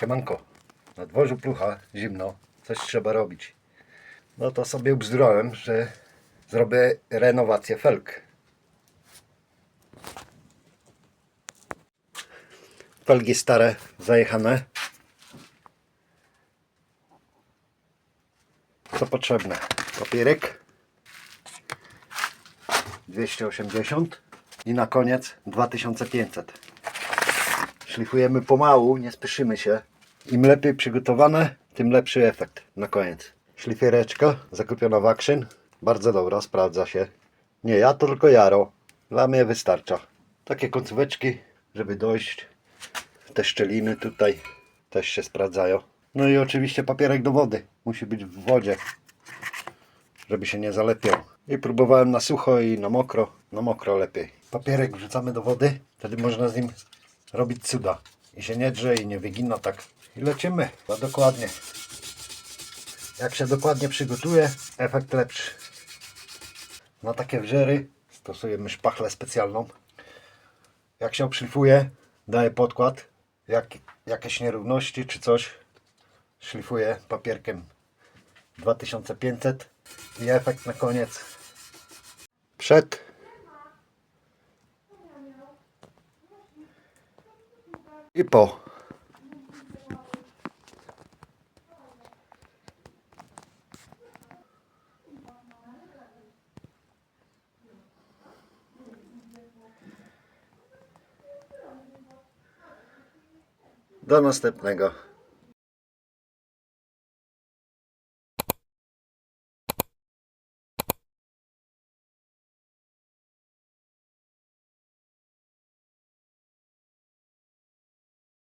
Siemanko. Na dworzu plucha, zimno, coś trzeba robić. No to sobie ubzdurałem, że zrobię renowację felg. Felgi stare, zajechane. Co potrzebne? Papierek 280 i na koniec 2500. Szlifujemy pomału, nie spieszymy się. Im lepiej przygotowane, tym lepszy efekt na koniec. Szlifiereczka zakupiona w Action. Bardzo dobra, sprawdza się. Nie ja, to tylko Jaro. Dla mnie wystarcza. Takie końcóweczki, żeby dojść. Te szczeliny tutaj też się sprawdzają. No i oczywiście papierek do wody. Musi być w wodzie, żeby się nie zalepiał. I próbowałem na sucho i na mokro. Na mokro lepiej. Papierek wrzucamy do wody, wtedy można z nim robić cuda. I się nie drze i nie wygina tak. I lecimy. No dokładnie. Jak się dokładnie przygotuje, efekt lepszy. Na takie wrzery stosujemy szpachlę specjalną. Jak się obszlifuje, daję podkład. Jak, jakieś nierówności czy coś, szlifuję papierkiem 2500 i efekt na koniec przed i po. Do następnego.